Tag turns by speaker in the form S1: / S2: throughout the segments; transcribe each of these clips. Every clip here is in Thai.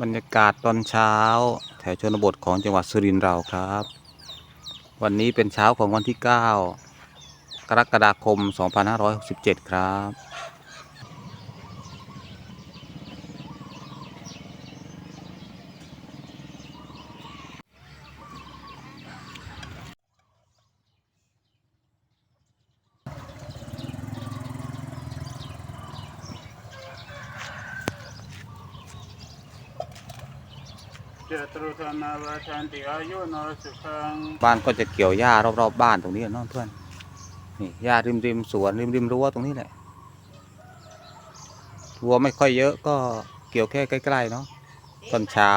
S1: บรรยากาศตอนเช้า แถวชนบทของจังหวัดสุรินทร์เราครับ วันนี้เป็นเช้าของวันที่ 9 กรกฎาคม 2567 ครับ
S2: จตุรธนาวาชันติอายุโนสุขัง
S1: บ้านก็จะเกี่ยวหญ้ารอบๆบบ้านตรงนี้เนาะเพื่อนนี่หญ้าริมริมสวนริมริมรั้วตรงนี้แหละวัวไม่ค่อยเยอะก็เกี่ยวแค่ใกล้ๆเนาะตอนเช้า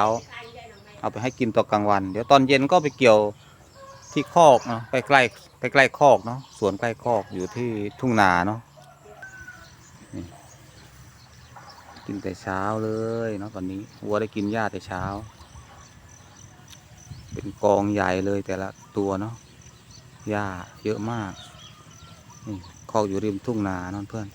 S1: เอาไปให้กินตอนกลางวัน เดี๋ยวตอนเย็นก็ไปเกี่ยวที่คอกเนาะใกล้ๆใกล้ๆคอกเนาะสวนใกล้คอกอยู่ที่ทุ่งนาเนาะนี่กินแต่เช้าเลยเนาะตอนนี้วัวได้กินหญ้าแต่เช้า เป็นกองใหญ่เลยแต่ละตัวเนาะหญ้าเยอะมาก นี่คอกอยู่ริมทุ่งนานาะเพื่อน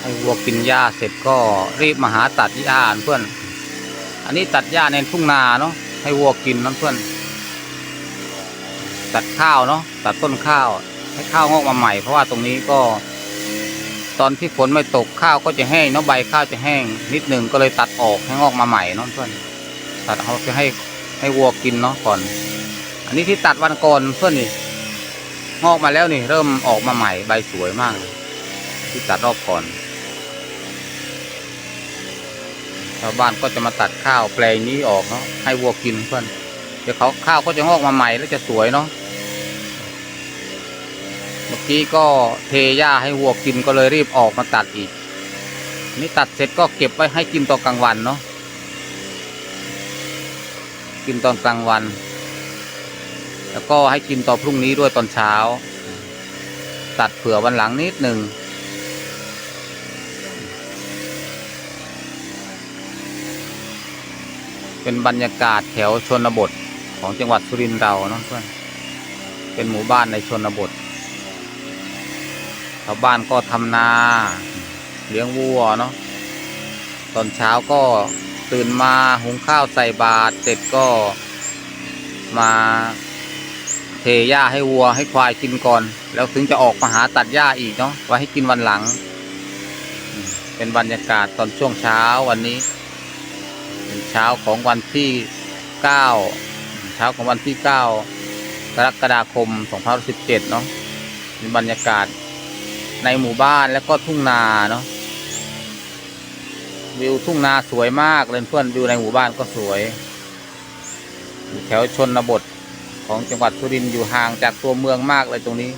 S1: ให้วัวกินหญ้าเสร็จก็รีบมาหาตัดหญ้าเพื่อน อันนี้ตัดหญ้าในทุ่งนาเนาะให้วัวกินนั่นเพื่อน ตัดข้าวเนาะตัดต้นข้าว ให้ข้าวงอกมาใหม่ เพราะว่าตรงนี้ก็ ตอนที่ฝนไม่ตกข้าวก็จะแห้งเนาะใบข้าวจะแห้ง นิดหนึ่งก็เลยตัดออกให้งอกมาใหม่เนาะเพื่อนตัดเอาไปให้ให้วัวกินเนาะก่อน อันนี้ที่ตัดวันก่อนเพื่อนนี่งอกมาแล้วนี่ เริ่มออกมาใหม่ใบสวยมากเลยที่ตัดรอบก่อนชาวบ้านก็จะมาตัดข้าวแปลงนี้ออกเนาะให้วัวกินเพื่อนเดี๋ยวเขาข้าวก็จะงอกมาใหม่แล้วจะสวยเนาะ กี้ก็เทหญ้าให้วัวกินก็เลยรีบออกมาตัดอีกนนี่ตัดเสร็จก็เก็บไว้ให้กินตอนกลางวันเนาะกินตอนกลางวัน แล้วก็ให้กินตอนพรุ่งนี้ด้วยตอนเช้า ตัดเผื่อวันหลังนิดหนึ่งเป็นบรรยากาศแถวชนบทของจังหวัดสุรินทร์เราเนาะเพื่อนเป็นหมู่บ้านในชนบท ชาวบ้านก็ทำนา เลี้ยงวัวเนาะตอนเช้าก็ตื่นมาหุงข้าวใส่บาตรเสร็จก็มาเทหญ้าให้วัวให้ควายกินก่อน แล้วถึงจะออกมาหาตัดหญ้าอีกเนาะไว้ให้กินวันหลัง เป็นบรรยากาศตอนช่วงเช้าวันนี้ เป็นเช้าของวันที่9เช้าของวันที่9กรกฎาคม2017เนาะเป็นบรรยากาศ ในหมู่บ้านแล้วก็ทุ่งนาเนาะวิวทุ่งนาสวยมากเลยเพื่อนวิวในหมู่บ้านก็สวยอยู่แถวชนบทของจังหวัดสุรินทร์อยู่ห่างจากตัวเมืองมากเลยตรงนี้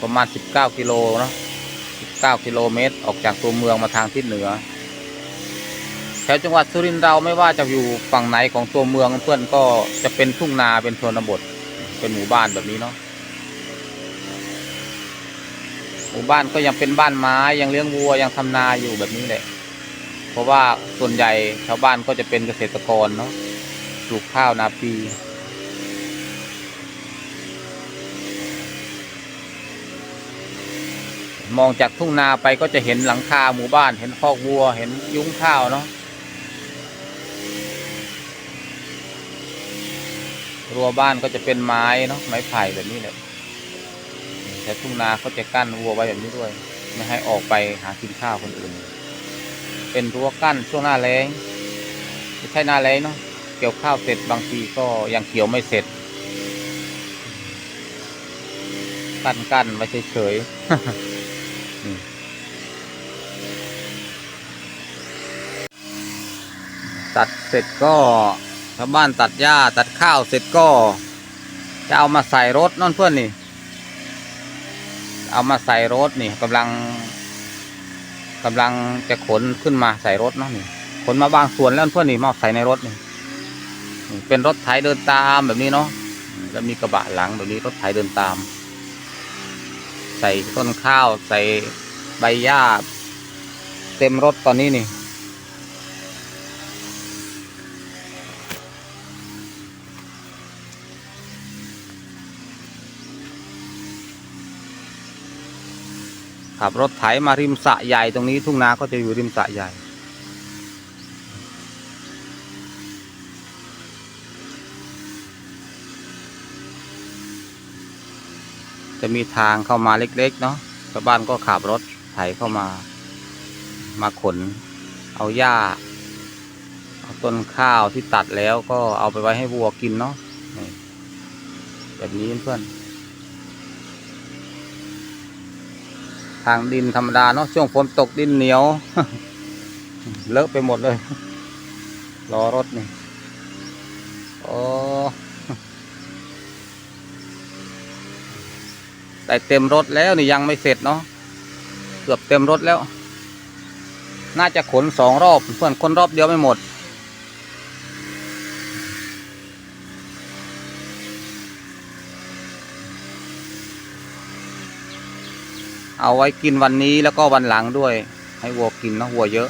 S1: ประมาณ 19 กิโลเนาะ19 กิโลเมตรออกจากตัวเมืองมาทางทิศเหนือ แถวจังหวัดสุรินทร์เราไม่ว่าจะอยู่ฝั่งไหนของตัวเมืองเพื่อนก็จะเป็นทุ่งนาเป็นชนบทเป็นหมู่บ้านแบบนี้เนาะ หมู่บ้านก็ยังเป็นบ้านไม้ยังเลี้ยงวัวยังทำนาอยู่แบบนี้แหละ เพราะว่าส่วนใหญ่ชาวบ้านก็จะเป็นเกษตรกรเนาะปลูกข้าวนาปีมองจากทุ่งนาไปก็จะเห็นหลังคาหมู่บ้าน เห็นคอกวัว เห็นยุ้งข้าวเนาะรั้วบ้านก็จะเป็นไม้เนาะไม้ไผ่แบบนี้เลย แต่ทุ่งนาเขาจะกั้นวัวไว้แบบนี้ด้วย ไม่ให้ออกไปหากินข้าวคนอื่น เป็นรั้วกั้นช่วงหน้าแล้งไม่ใช่หน้าแล้งเนาะเกี่ยวข้าวเสร็จบางทีก็ยังเกี่ยวไม่เสร็จ กั้นกั้นไว้เฉยๆตัดเสร็จก็ชาวบ้านตัดหญ้าตัดข้าวเสร็จก็ จะเอามาใส่รถนั่นเพื่อนนี่ เอามาใส่รถนี่กำลังกำลังจะขนขึ้นมาใส่รถเนาะนี่ขนมาบางส่วนแล้วเพื่อนนี่มาใส่ในรถนี่เป็นรถไถเดินตามแบบนี้เนาะแล้วมีกระบะหลังแบบนี้รถไถเดินตาม ใส่ต้นข้าวใส่ใบหญ้าเต็มรถตอนนี้นี่ ขับรถไถมาริมสะใหญ่ตรงนี้ทุ่งนาก็จะอยู่ริมสะใหญ่ จะมีทางเข้ามาเล็กๆเนาะชาวบ้านก็ขับรถไถเข้ามา มาขน เอาหญ้า เอาต้นข้าวที่ตัดแล้วก็เอาไปไว้ให้วัวกินเนาะแบบนี้เพื่อน ทางดินธรรมดาเนาะช่วงฝนตกดินเหนียว เลอะไปหมดเลย รอรถนี่โอ้แต่เต็มรถแล้วนี่ยังไม่เสร็จเนาะเกือบเต็มรถแล้ว น่าจะขนสองรอบเพื่อนคนรอบเดียวไม่หมด เอาไว้กินวันนี้แล้วก็วันหลังด้วย ให้วัวกินนะวัวเยอะ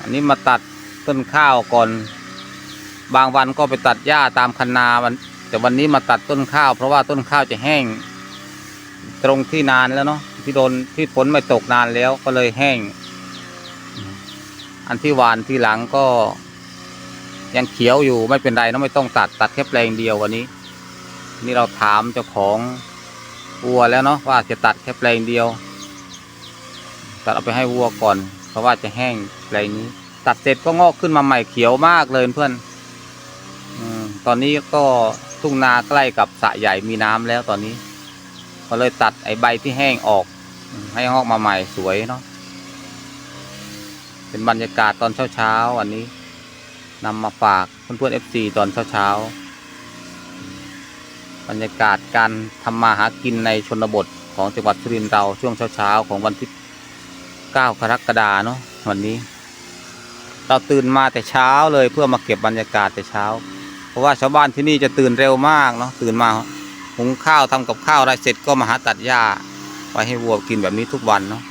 S1: อันนี้มาตัดต้นข้าวก่อน บางวันก็ไปตัดหญ้าตามคันนาวัน แต่วันนี้มาตัดต้นข้าว เพราะว่าต้นข้าวจะแห้ง ตรงที่นานแล้วเนาะที่โดนที่ฝนไม่ตกนานแล้วก็เลยแห้ง อันที่หวานที่หลังก็ ยังเขียวอยู่ไม่เป็นไรเนะไม่ต้องตัดตัดแค่แปลงเดียววันนี้ นี่เราถามเจ้าของ วัวแล้วเนาะว่าจะตัดแค่แปลงเดียว ตัดเอาไปให้วัวก่อน เพราะว่าจะแห้งแปลงนี้ ตัดเสร็จก็งอกขึ้นมาใหม่เขียวมากเลยเพื่อนอตอนนี้ก็ทุ่งนาใกล้กับสระใหญ่มีน้ำแล้วตอนนี้ก็เลยตัดไอ้ใบที่แห้งออก ให้งอกมาใหม่สวยเนาะเป็นบรรยากาศตอนเช้าๆวันนี้นำมาฝากเพื่อนๆ FC ตอนเช้าๆ บรรยากาศการทำมาหากินในชนบทของจังหวัดสุรินทร์เราช่วงเช้าๆของวันที่ 9 กรกฎาเนาะวันนี้ เราตื่นมาแต่เช้าเลยเพื่อมาเก็บบรรยากาศแต่เช้า เพราะว่าชาวบ้านที่นี่จะตื่นเร็วมากเนาะตื่นมาหุงข้าวทำกับข้าวอะไรเสร็จก็มาหาตัดหญ้าไว้ให้วัวกินแบบนี้ทุกวันเนาะ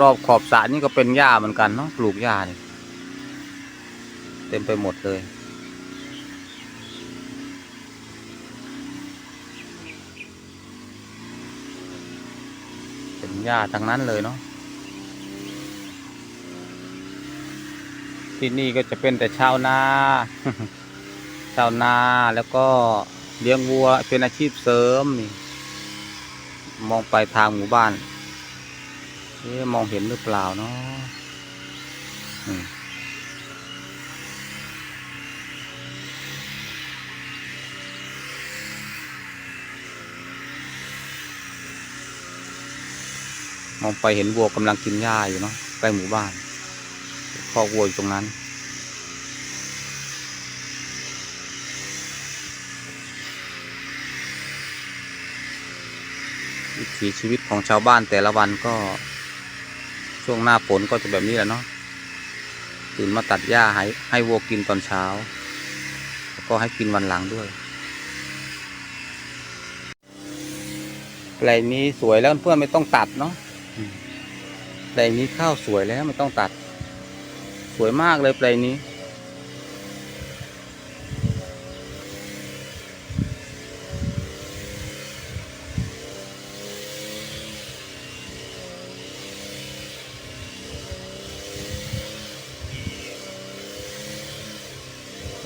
S1: รอบๆขอบสระนี่ก็เป็นหญ้าเหมือนกันเนาะปลูกหญ้านี่ เต็มไปหมดเลย เป็นหญ้าทั้งนั้นเลยเนาะที่นี่ก็จะเป็นแต่ชาวนาชาวนาแล้วก็เลี้ยงวัวเป็นอาชีพเสริมนี่มองไปทางหมู่บ้านเอ๊ะมองเห็นหรือเปล่าเนาะ มองไปเห็นวัวกำลังกินหญ้าอยู่เนาะใกล้หมู่บ้านคอกวัวอยู่ตรงนั้น วิถีชีวิตของชาวบ้านแต่ละวันก็ช่วงหน้าฝนก็จะแบบนี้แหละเนาะตื่นมาตัดหญ้าให้ให้วัวกินตอนเช้า แล้วก็ให้กินวันหลังด้วย แปลงนี้สวยแล้วเพื่อนไม่ต้องตัดเนาะ แปลงนี้ข้าวสวยแล้วไม่ต้องตัด สวยมากเลยแปลงนี้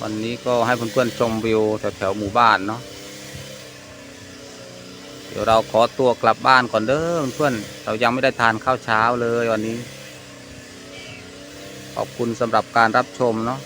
S1: วันนี้ก็ให้เพื่อนๆชมวิวแถวๆหมู่บ้านเนาะ เดี๋ยวเราขอตัวกลับบ้านก่อนเด้อเพื่อนเรายังไม่ได้ทานข้าวเช้าเลยวันนี้ ขอบคุณสำหรับการรับชมเนาะ